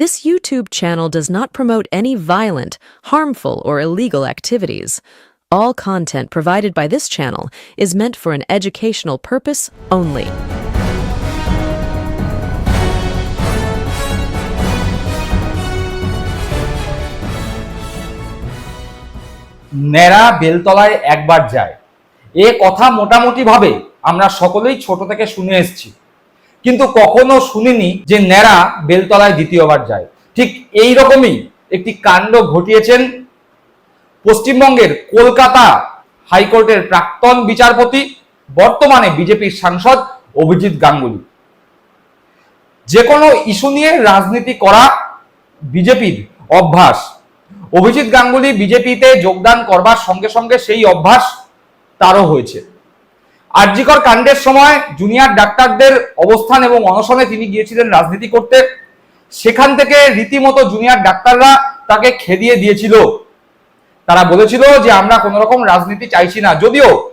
This YouTube channel does not promote any violent, harmful, or illegal activities. All content provided by this channel is meant for an educational purpose only. ন্যাড়া বেলতলায় একবার যায় এ কথা মোটামুটি ভাবে আমরা সকলেই ছোট থেকে শুনে এসেছি কিন্তু কখনো শুনিনি যে ন্যাড়া বেলতলায় দ্বিতীয়বার যায়। ঠিক এই রকমই একটি কাণ্ড ঘটিয়েছেন পশ্চিমবঙ্গের কলকাতা হাইকোর্টের প্রাক্তন বিচারপতি, বর্তমানে বিজেপির সাংসদ অভিজিৎ গাঙ্গুলি। যে কোনো ইস্যু নিয়ে রাজনীতি করা বিজেপির অভ্যাস। অভিজিৎ গাঙ্গুলি বিজেপিতে যোগদান করবার সঙ্গে সঙ্গে সেই অভ্যাস তারও হয়েছে। আরজিকর কাণ্ডের সময় জুনিয়র ডাক্তারদের অবস্থান এবং অনশনে তিনি গিয়েছিলেন রাজনীতি করতে। সেখান থেকে রীতিমতো জুনিয়র ডাক্তাররা তাকে খেদিয়ে দিয়েছিল। তারা বলেছিল যে, আমরা কোন রকম রাজনীতি চাইছি না। যদিও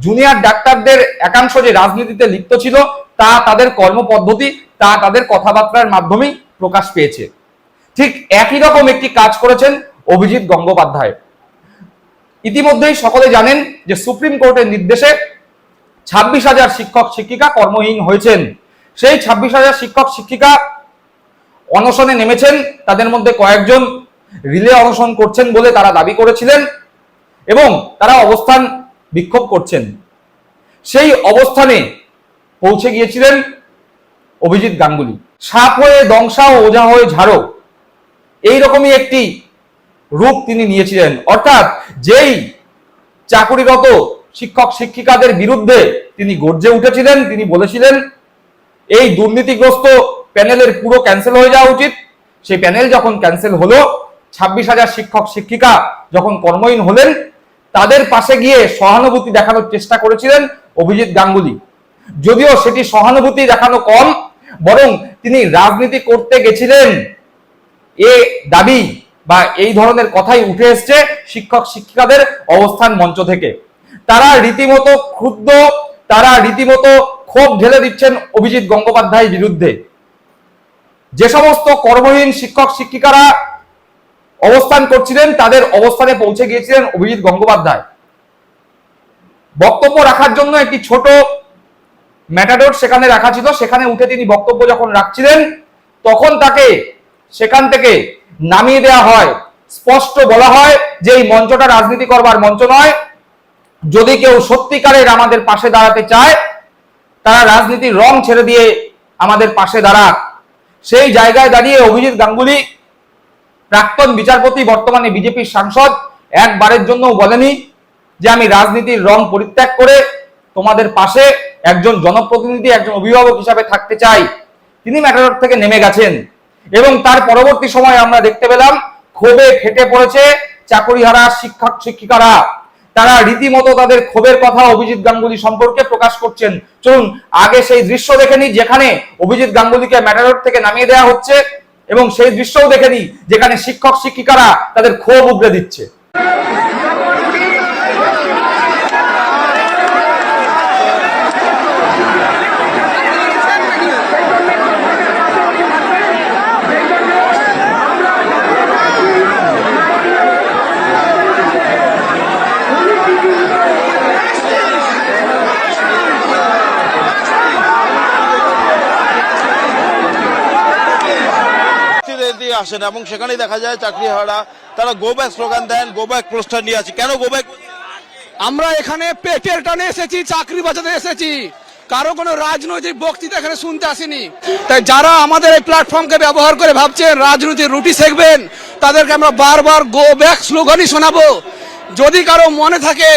জুনিয়র ডাক্তারদের একাংশ যে রাজনীতিতে লিপ্ত ছিল, তা তাদের কর্মপদ্ধতি, তা তাদের কথাবার্তার মাধ্যমেই প্রকাশ পেয়েছে। ঠিক একই রকম একটি কাজ করেছেন অভিজিৎ গঙ্গোপাধ্যায়। ইতিমধ্যেই সকলে জানেন যে, সুপ্রিম কোর্টের নির্দেশে ছাব্বিশ হাজার শিক্ষক, শিক্ষিকা কর্মহীন হয়েছেন। সেই ছাব্বিশ হাজার শিক্ষক, শিক্ষিকা অনশনে নেমেছেন। তাদের মধ্যে কয়েকজন রিলে অনশন করছেন বলে তারা দাবি করেছিলেন এবং তারা অবস্থান বিক্ষোভ করছেন। সেই অবস্থানে পৌঁছে গিয়েছিলেন অভিজিৎ গাঙ্গুলি। সাপ হয়ে, দংশা ওঝা হয়ে ঝাড়ো। এইরকমই একটি রূপ তিনি নিয়েছিলেন। অর্থাৎ যেই চাকুরিরত শিক্ষক শিক্ষিকাদের বিরুদ্ধে তিনি গর্জে উঠেছিলেন, তিনি বলেছিলেন, এই দুর্নীতিগ্রস্ত প্যানেলের পুরো ক্যান্সেল হয়ে যাওয়া উচিত। সেই প্যানেল যখন ক্যান্সেল হলো, ছাব্বিশ হাজার শিক্ষক শিক্ষিকা যখন কর্মহীন হলেন, তাদের পাশে গিয়ে সহানুভূতি দেখানোর চেষ্টা করেছিলেন অভিজিৎ গাঙ্গুলি। যদিও সেটি সহানুভূতি দেখানো কম, বরং তিনি রাজনীতি করতে গেছিলেন। এ দাবি বা এই ধরনের কথাই উঠে এসছে শিক্ষক শিক্ষিকাদের অবস্থান মঞ্চ থেকে। তারা রীতিমতো ক্ষুব্ধ, তারা রীতিমতো ক্ষোভ ঢেলে দিচ্ছেন অভিজিৎ গঙ্গোপাধ্যায়ের বিরুদ্ধে। যে সমস্ত কর্মহীন শিক্ষক, শিক্ষিকারা অবস্থান করছিলেন, তাদের অবস্থানে পৌঁছে গিয়েছিলেন অভিজিৎ গঙ্গোপাধ্যায়। বক্তব্য রাখার জন্য একটি ছোট ম্যাটাডোর সেখানে রাখা ছিল। সেখানে উঠে তিনি বক্তব্য যখন রাখছিলেন, তখন তাকে সেখান থেকে নামিয়ে দেওয়া হয়। স্পষ্ট বলা হয় যে এই মঞ্চটা রাজনীতি করবার মঞ্চ নয় যদি কেউ সত্যিকারের আমাদের পাশে দাঁড়াতে চায়, তারা রাজনীতির রং ছেড়ে দিয়ে আমাদের পাশে দাঁড়াক। সেই জায়গায় দাঁড়িয়ে অভিজিৎ গাঙ্গুলি, প্রাক্তন বিচারপতি, বর্তমানে বিজেপির সাংসদ, একবারের জন্য বলেনি যে আমি রাজনীতির রং পরিত্যাগ করে তোমাদের পাশে একজন জনপ্রতিনিধি, একজন অভিভাবক হিসাবে থাকতে চাই। তিনি ম্যাটাডোর থেকে নেমে গেছেন। এবং তার পরবর্তী সময় আমরা দেখতে পেলাম, ক্ষোভে ফেটে পড়েছে চাকরিহারা শিক্ষক শিক্ষিকারা তারা রীতিমতো তাদের ক্ষোভের কথা অভিজিৎ গাঙ্গুলি সম্পর্কে প্রকাশ করছেন। চলুন, আগে সেই দৃশ্য দেখে নিই, যেখানে অভিজিৎ গাঙ্গুলিকে ম্যাটারোড থেকে নামিয়ে দেওয়া হচ্ছে এবং সেই দৃশ্যও দেখে নিই, যেখানে শিক্ষক শিক্ষিকারা তাদের ক্ষোভ উগড়ে দিচ্ছে চাকরিতে দিয়ে আসেন এবং সেখানেই দেখা যায় চাকরি হারা তারা গো ব্যাক স্লোগান দেন গো ব্যাক পোস্টার নিয়ে আছে কেন গো ব্যাক আমরা এখানে পেটের টানে এসেছি, চাকরি বাঁচাতে এসেছি। কারও কোনো রাজনৈতিক বক্তৃতা এখানে শুনতে আসেনি। তাই যারা আমাদের এই প্ল্যাটফর্মকে ব্যবহার করে ভাবছেন, রাজনীতির রুটি শিখবেন তাদেরকে আমরা বারবার গো ব্যাক স্লোগানই শোনাবো। যদি কারও মনে থাকে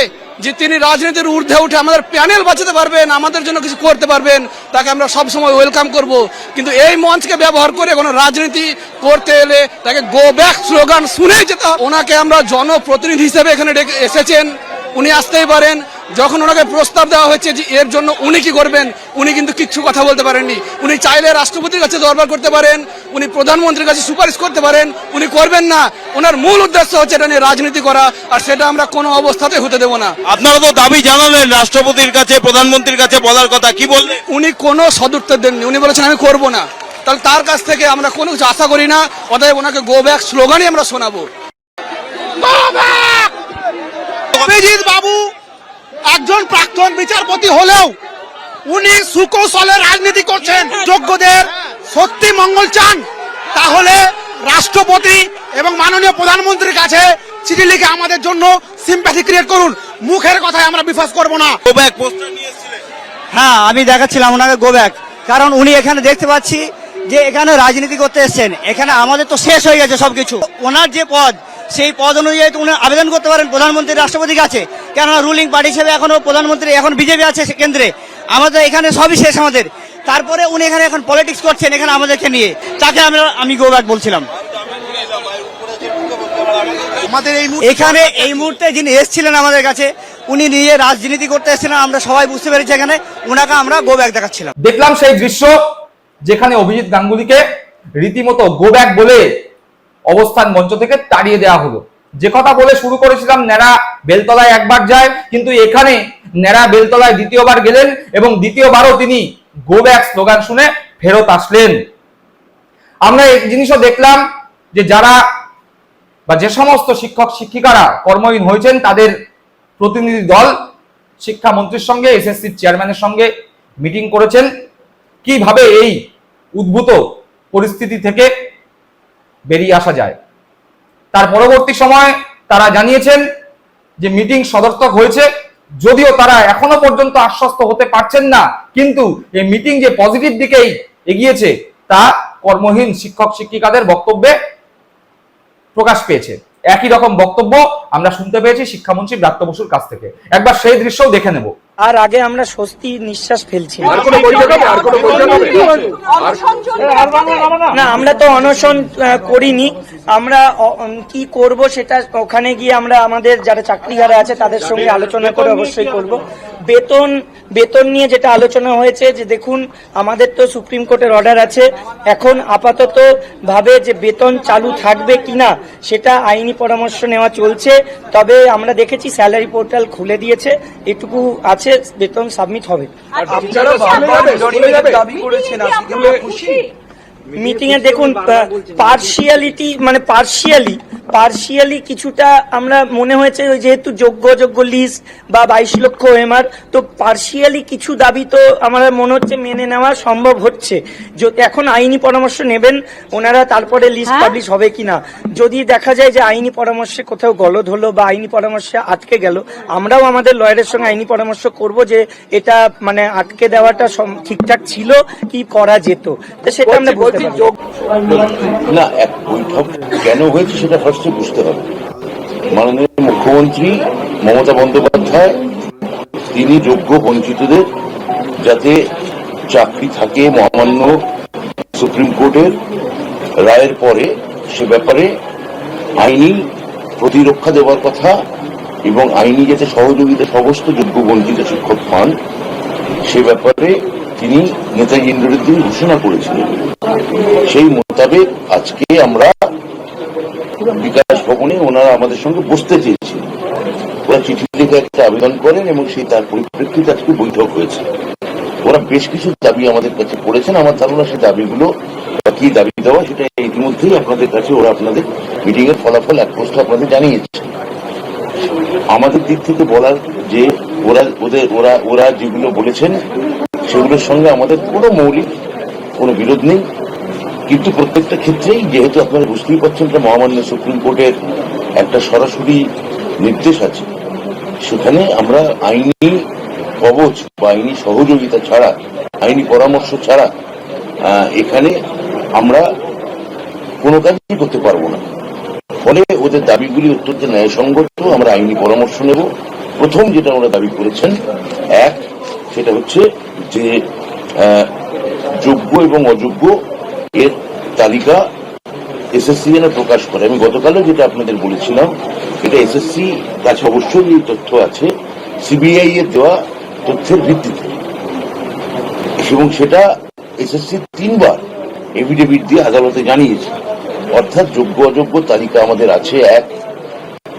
যে তিনি রাজনীতির ঊর্ধ্বে উঠে আমাদের প্যানেল বাঁচাতে পারবেন, আমাদের জন্য কিছু করতে পারবেন, তাকে আমরা সবসময় ওয়েলকাম করব। কিন্তু এই মঞ্চকে ব্যবহার করে কোনো রাজনীতি করতে এলে তাকে গো ব্যাক স্লোগান শুনেই যেতে ওনাকে আমরা জনপ্রতিনিধি হিসেবে এখানে এসেছেন। উনি আসতেই পারেন। যখন ওনাকে প্রস্তাব দেওয়া হয়েছে যে এর জন্য উনি কি করবেন উনি কিন্তু কিচ্ছু কথা বলতে পারেননি। উনি চাইলে রাষ্ট্রপতির কাছে দরবার করতে পারেন উনি প্রধানমন্ত্রীর কাছে সুপারিশ করতে পারেন উনি করবেন না। ওনার মূল উদ্দেশ্য হচ্ছে এটা নিয়ে রাজনীতি করা আর সেটা আমরা কোনো অবস্থাতে হতে দেবো না। আপনারা তো দাবি জানালেন রাষ্ট্রপতির কাছে প্রধানমন্ত্রীর কাছে বলার কথা কি বললেন? উনি কোনো সদুত্তর দেননি। উনি বলেছেন আমি করব না। তাহলে তার কাছ থেকে আমরা কোনো কিছু আশা করি না অতএব ওনাকে গো ব্যাক স্লোগানই আমরা শোনাবো। অভিজিৎ বাবু একজন প্রাক্তন বিচারপতি হলেও উনি সুকৌশলে রাজনীতি করছেন যোগ্যদের সত্যি মঙ্গল চান তাহলে রাষ্ট্রপতি এবং মাননীয় প্রধানমন্ত্রীর কাছে চিঠি লিখে আমাদের জন্য সিম্প্যাথি ক্রিয়েট করুন। মুখের কথায় আমরা বিশ্বাস করব না। গো ব্যাক পোস্টার নিয়ে হ্যাঁ আমি দেখাচ্ছিলাম ওনাকে গো ব্যাক কারণ উনি এখানে দেখতে পাচ্ছি যে এখানে রাজনীতি করতে এসেছেন। এখানে আমাদের তো শেষ হয়ে গেছে সবকিছু। ওনার যে পদ সেই পদ অনুযায়ী তো উনি আবেদন করতে পারেন প্রধানমন্ত্রী রাষ্ট্রপতির কাছে। কেননা রুলিং পার্টি হিসেবে এখনও প্রধানমন্ত্রী এখন বিজেপি আছে সে কেন্দ্রে। আমাদের এখানে সবই শেষ আমাদের। তারপরে উনি এখানে এখন পলিটিক্স করছেন এখানে আমাদেরকে নিয়ে। তাকে আমরা আমি গো ব্যাক বলছিলাম। আমাদের এই এখানে এই মুহূর্তে যিনি এসেছিলেন আমাদের কাছে উনি নিয়ে রাজনীতি করতে এসেছিলেন আমরা সবাই বুঝতে পেরেছি এখানে। ওনাকে আমরা গো ব্যাক দেখাচ্ছিলাম। দেখলাম সেই দৃশ্য যেখানে অভিজিৎ গাঙ্গুলিকে রীতিমতো গো ব্যাক বলে অবস্থান মঞ্চ থেকে তাড়িয়ে দেওয়া হলো। যে কথা বলে শুরু করেছিলাম, ন্যাড়া বেলতলায় একবার যায়, কিন্তু এখানে ন্যাড়া বেলতলায় দ্বিতীয়বার গেলেন এবং দ্বিতীয়বারও তিনি গো ব্যাক স্লোগান শুনে ফেরত আসলেন। আমরা এক জিনিসও দেখলাম যে যারা বা যে সমস্ত শিক্ষক শিক্ষিকারা কর্মহীন হয়েছেন, তাদের প্রতিনিধি দল শিক্ষামন্ত্রীর সঙ্গে এসএসসির চেয়ারম্যানের সঙ্গে মিটিং করেছেন। কীভাবে এই উদ্ভূত পরিস্থিতি থেকে বেরিয়ে আসা যায়। তার পরবর্তী সময় তারা জানিয়েছেন যে মিটিং সদর্থক হয়েছে, যদিও তারা এখনও পর্যন্ত আশ্বস্ত হতে পারছেন না, কিন্তু এই মিটিং যে পজিটিভ দিকেই এগিয়েছে, তা কর্মহীন শিক্ষক শিক্ষিকাদের বক্তব্যে প্রকাশ পেয়েছে। একই রকম বক্তব্য আমরা শুনতে পেয়েছি শিক্ষামন্ত্রী ব্রাত্য বসুর কাছ থেকে। একবার সেই দৃশ্যও দেখে নেব। আর আগে আমরা স্বস্তি নিঃশ্বাস ফেলছি। না। আমরা তো অনশন করিনি। আমরা কি করব সেটা ওখানে গিয়ে আমরা আমাদের যারা চাকরি চাকরিহারা আছে তাদের সঙ্গে আলোচনা করে অবশ্যই করব। বেতন বেতন নিয়ে যেটা আলোচনা হয়েছে যে দেখুন আমাদের তো সুপ্রিম কোর্টের অর্ডার আছে। এখন আপাতত ভাবে যে বেতন চালু থাকবে কিনা সেটা আইনি পরামর্শ নেওয়া চলছে। তবে আমরা দেখেছি স্যালারি পোর্টাল খুলে দিয়েছে। এটুকু আছে বেতন সাবমিট হবে। মিটিং এ দেখুন পার্সিয়ালিটি মানে পার্সিয়ালি পার্সিয়ালি কিছুটা আমরা মনে হয়েছে ওই যেহেতু যোগ্য যোগ্য লিস্ট বা বাইশ লক্ষ এমআর তো পার্সিয়ালি কিছু দাবি তো আমার মনে হচ্ছে মেনে নেওয়া সম্ভব হচ্ছে। এখন আইনি পরামর্শ নেবেন ওনারা তারপরে লিস্ট পাবলিশ হবে কিনা। যদি দেখা যায় যে আইনি পরামর্শে কোথাও গলদ হলো বা আইনি পরামর্শে আটকে গেল আমরাও আমাদের লয়ারের সঙ্গে আইনি পরামর্শ করব যে এটা মানে আটকে দেওয়াটা ঠিকঠাক ছিল কি করা যেত। তো সেটা আমরা বলতে পারব না, এক বৈঠক কেন হয়েছে সেটা ফার্স্টে বুঝতে হবে। মাননীয় মুখ্যমন্ত্রী মমতা বন্দ্যোপাধ্যায়, তিনি যোগ্য বঞ্চিতদের যাতে চাকরি থাকে মহামান্য সুপ্রিম কোর্টের রায়ের পরে সে ব্যাপারে আইনি প্রতিরক্ষা দেওয়ার কথা এবং আইনি যাতে সহযোগিতা, সমস্ত যোগ্য বঞ্চিত শিক্ষক পান, সে ব্যাপারে তিনি নেতাজি ইন্দ্রজিৎ ঘোষণা করেছিলেন। সেই মোতাবেক আজকে আমরা বিকাশ ভবনে ওনারা আমাদের সঙ্গে বসতে চেয়েছেন। ওরা চিঠি লিখে একটা আবেদন করেন এবং সেই তার পরিপ্রেক্ষিতে আজকে বৈঠক হয়েছে। ওরা বেশ কিছু দাবি আমাদের কাছে করেছেন। আমার ধারণা সেই দাবিগুলো কি দাবি দেওয়া সেটা ইতিমধ্যেই আপনাদের কাছে ওরা আপনাদের মিটিং এর ফলাফল এক পোস্ট আপনাদের জানিয়েছে। আমাদের দিক থেকে বলার যে ওরা ওদের ওরা ওরা যেগুলো বলেছেন সেগুলোর সঙ্গে আমাদের কোনো মৌলিক কোনো বিরোধ নেই। কিন্তু প্রত্যেকটা ক্ষেত্রেই যেহেতু আপনারা বুঝতেই পারছেন যে মহামান্য সুপ্রিম কোর্টের একটা সরাসরি নির্দেশ আছে, সেখানে আমরা আইনি কবচ বা আইনি সহযোগিতা ছাড়া, আইনি পরামর্শ ছাড়া এখানে আমরা কোনো কাজই করতে পারব না। ফলে ওদের দাবিগুলি অত্যন্ত ন্যায়সঙ্গত, আমরা আইনি পরামর্শ নেব। প্রথম যেটা ওরা দাবি করেছেন, এক সেটা হচ্ছে যে যোগ্য এবং অযোগ্য এর তালিকা এসএসসি যেন প্রকাশ করে। আমি গতকালও যেটা আপনাদের বলেছিলাম, এটা এসএসসি কাছে অবশ্যই এই তথ্য আছে, সিবিআই এর দেওয়া তথ্যের ভিত্তিতে। এবং সেটা এসএসসি তিনবার এফিডেভিট দিয়ে আদালতে জানিয়েছে। অর্থাৎ যোগ্য অযোগ্য তালিকা আমাদের আছে এক,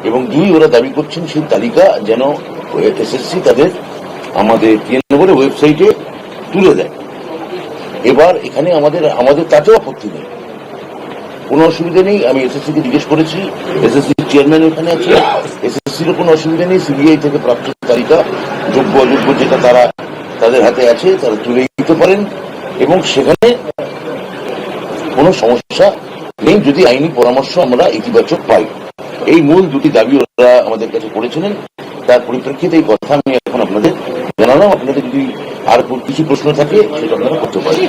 এবং দুই ওরা দাবি করছেন সেই তালিকা যেন এসএসসি তাদের আমাদের টিএন ওয়েবসাইটে তুলে দেয়। এবার এখানে আমাদের আমাদের তাতেও আপত্তি নেই। কোনো অসুবিধা নেই, আমি এসএসসি কে জিজ্ঞেস করেছি, এসএসসি চেয়ারম্যান এখানে আছে এসএসসির কোনো অসুবিধা নেই, সিবিআই থেকে প্রাপ্ত তালিকা, যোগ্য, অযোগ্য যেটা তারা তাদের হাতে আছে, তারা তুলে দিতে পারেন। এবং সেখানে কোনো সমস্যা নেই, যদি আইনি পরামর্শ আমরা ইতিবাচক পাই। এই মূল দুটি দাবি ওরা আমাদের কাছে করেছিলেন। তার পরিপ্রেক্ষিতে এই কথা আমি এখন আপনাদের জানালাম আপনাদের যদি আর কিছু প্রশ্ন থাকে সেটা আপনারা করতে পারেন।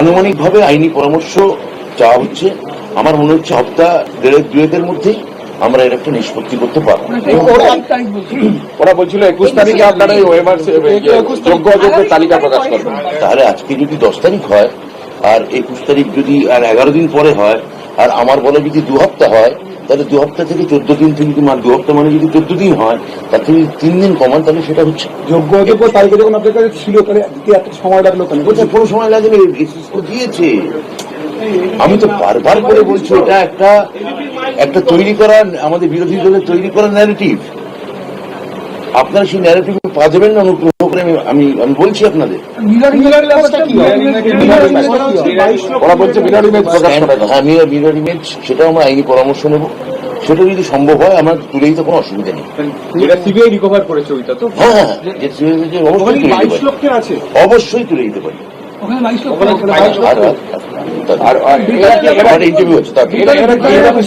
আনুমানিক ভাবে আইনি পরামর্শ চাওয়া হচ্ছে। আমার মনে হচ্ছে হপ্তাহ দেড়েক দুয়েকের মধ্যেই আমরা এর একটা নিষ্পত্তি করতে পারব। ওরা বলছিল একুশ তারিখে আপনারা যোগ্য অযোগ্য তালিকা প্রকাশ করবেন। তাহলে আজকে যদি দশ তারিখ হয় আর একুশ তারিখ যদি আর এগারো দিন পরে হয় আর আমার বলে যদি দু হপ্তাহ হয় তাহলে দু হপ্তাহ থেকে চোদ্দ দিন যদি মানে দু হপ্তাহ মানে যদি চোদ্দ দিন হয় তার থেকে তিন দিন কমান তাহলে সেটা হচ্ছে। যোগ্য অযোগ্য তারিখে যখন আপনার কাছে ছিল তাহলে এত সময় লাগল কেন? বলছে কোনো সময় লাগেনি তো দিয়েছে। আমি তো বারবার করে বলছি এটা একটা একটা তৈরি করা আমাদের বিরোধী দলের তৈরি করা ন্যারেটিভ আপনারা সেই ন্যারেটিভ পা দেবেন না অনুগ্রহ করে আমি আমি বলছি আপনাদের। ওরা বলছে বিরাট ইমেজ প্রকাশ করা হ্যাঁ মিরর ইমেজ সেটাও আমরা আইনি পরামর্শ নেব। সেটা যদি সম্ভব হয় আমার তুলে দিতে কোনো অসুবিধা নেই। যেটা সিবিআই রিকভার করেছে ওইটা তো। হ্যাঁ হ্যাঁ যে CVL যে অবশ্যই তুলে দিতে পারি। অবশ্যই তুলে দিতে পারি। আর আর আর ইন্টারভিউ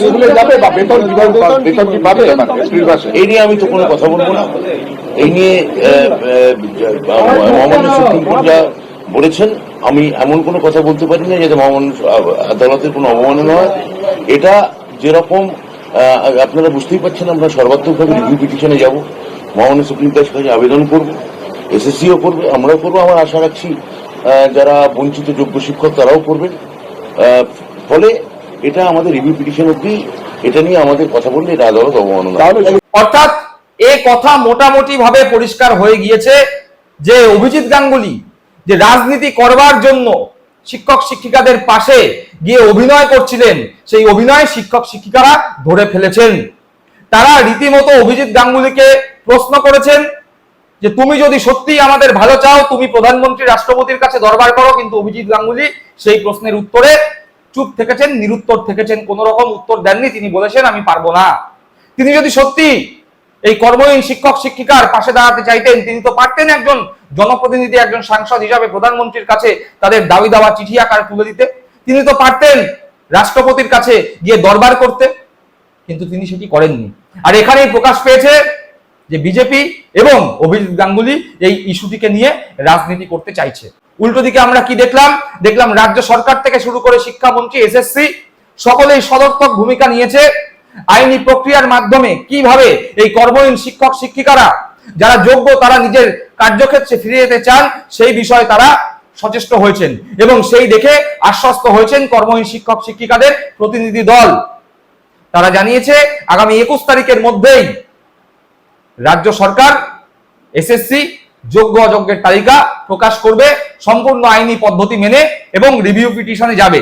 স্কুলে যাবে বা বেতন বেতন কি পাবে? এই নিয়ে আমি তো কোনো কথা বলব না। এই নিয়ে মহামান্য সুপ্রিম কোর্ট যা বলেছেন আমি এমন কোনো কথা বলতে পারি না যাতে মহামান্য আদালতের কোনো অবমাননা হয় এটা যেরকম আহ, আপনারা বুঝতেই পারছেন আমরা সর্বাত্মকভাবে রিভিউ পিটিশনে যাব। মহামান্য সুপ্রিম কোর্টের কাছে আবেদন করব এসএসসিও করবে আমরাও করব। আমার আশা রাখছি যারা বঞ্চিত যোগ্য শিক্ষক তারাও করবেন ফলে এটা আমাদের রিভিউ পিটিশন অব্দি এটা নিয়ে আমাদের কথা বললে এটা আদালত অবমাননা। অর্থাৎ এ কথা মোটামুটি ভাবে পরিষ্কার হয়ে গিয়েছে যে অভিজিৎ গাঙ্গুলি যে রাজনীতি করবার জন্য শিক্ষক শিক্ষিকাদের পাশে গিয়ে অভিনয় করছিলেন সেই অভিনয় শিক্ষক শিক্ষিকারা ধরে ফেলেছেন। তারা রীতিমতো অভিজিৎ গাঙ্গুলিকে প্রশ্ন করেছেন যে তুমি যদি সত্যি আমাদের ভালো চাও, তুমি প্রধানমন্ত্রী রাষ্ট্রপতির কাছে দরবার করো, কিন্তু অভিজিৎ গাঙ্গুলি সেই প্রশ্নের উত্তরে চুপ থেকেছেন, নিরুত্তর থেকেছেন, কোন রকম উত্তর দেননি। তিনি বলেছেন, আমি পারব না। তিনি যদি সত্যি এই কর্মহীন শিক্ষক, শিক্ষিকার পাশে দাঁড়াতে চাইতেন, তিনি তো পারতেন একজন জনপ্রতিনিধি, একজন সাংসদ হিসাবে প্রধানমন্ত্রীর কাছে তাদের দাবি দাওয়া চিঠি আকারে তুলে দিতে। তিনি তো পারতেন রাষ্ট্রপতির কাছে গিয়ে দরবার করতে, কিন্তু তিনি সেটি করেননি। আর এখানেই প্রকাশ পেয়েছে যে বিজেপি এবং অভিজিৎ গাঙ্গুলি এই ইস্যুটিকে নিয়ে রাজনীতি করতে চাইছে। উল্টো দিকে আমরা কি দেখলাম? দেখলাম রাজ্য সরকার থেকে শুরু করে শিক্ষামন্ত্রী, এসএসসি, সকলেই সদর্থক ভূমিকা নিয়েছে। আইনি প্রক্রিয়ার মাধ্যমে কীভাবে এই কর্মহীন শিক্ষক, শিক্ষিকারা যারা যোগ্য তারা নিজের কার্যক্ষেত্রে ফিরে যেতে চান, সেই বিষয়ে তারা সচেষ্ট হয়েছেন এবং সেই দেখে আশ্বস্ত হয়েছেন কর্মহীন শিক্ষক, শিক্ষিকাদের প্রতিনিধি দল। তারা জানিয়েছে, আগামী একুশ তারিখের মধ্যেই রাজ্য সরকার এসএসসি যোগ্য অযোগ্যের তালিকা প্রকাশ করবে, সম্পূর্ণ আইনি পদ্ধতি মেনে এবং রিভিউ পিটিশনে যাবে।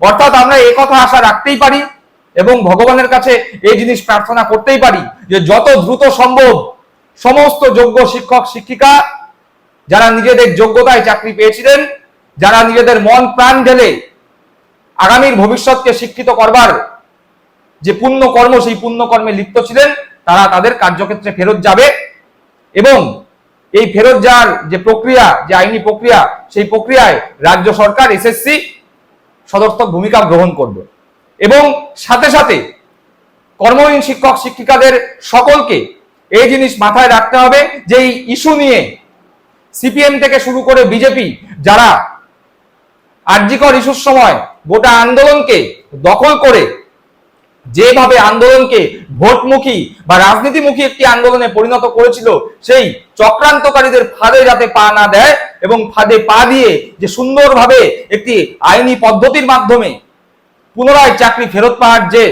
অর্থাৎ আমরা এই কথা আশা রাখতেই পারি এবং ভগবানের কাছে এই জিনিস প্রার্থনা করতেই পারি যে যত দ্রুত সম্ভব সমস্ত যোগ্য শিক্ষক, শিক্ষিকা যারা নিজেদের যোগ্যতায় চাকরি পেয়েছিলেন, যারা নিজেদের মন প্রাণ ঢেলে আগামীর ভবিষ্যৎকে শিক্ষিত করবার যে পুণ্য কর্ম সেই পুণ্য কর্মে লিপ্ত ছিলেন তারা তাদের কার্যক্ষেত্রে ফেরত যাবে এবং এই ফেরত যাওয়ার যে প্রক্রিয়া, যে আইনি প্রক্রিয়া, সেই প্রক্রিয়ায় রাজ্য সরকার, এসএসসি সদর্থক ভূমিকা গ্রহণ করবে। এবং সাথে সাথে কর্মহীন শিক্ষক, শিক্ষিকাদের সকলকে এই জিনিস মাথায় রাখতে হবে যে এই ইস্যু নিয়ে সিপিএম থেকে শুরু করে বিজেপি যারা আর্যিকর ইস্যুর সময় গোটা আন্দোলনকে দখল করে যেভাবে আন্দোলনকে ভোটমুখী বা রাজনীতিমুখী একটি আন্দোলনে পরিণত করেছিল, সেই চক্রান্তকারীদের ফাঁদে যাতে পা না দেয় এবং ফাঁদে পা দিয়ে যে সুন্দরভাবে একটি আইনি পদ্ধতির মাধ্যমে পুনরায় চাকরি ফেরত পাওয়ার যে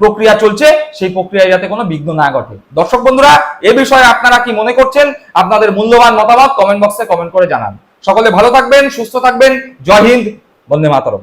প্রক্রিয়া চলছে, সেই প্রক্রিয়ায় যাতে কোনো বিঘ্ন না ঘটে। দর্শক বন্ধুরা, এ বিষয়ে আপনারা কি মনে করছেন? আপনাদের মূল্যবান মতামত কমেন্ট বক্সে কমেন্ট করে জানান। সকলে ভালো থাকবেন, সুস্থ থাকবেন। জয় হিন্দ, বন্দে মাতরম।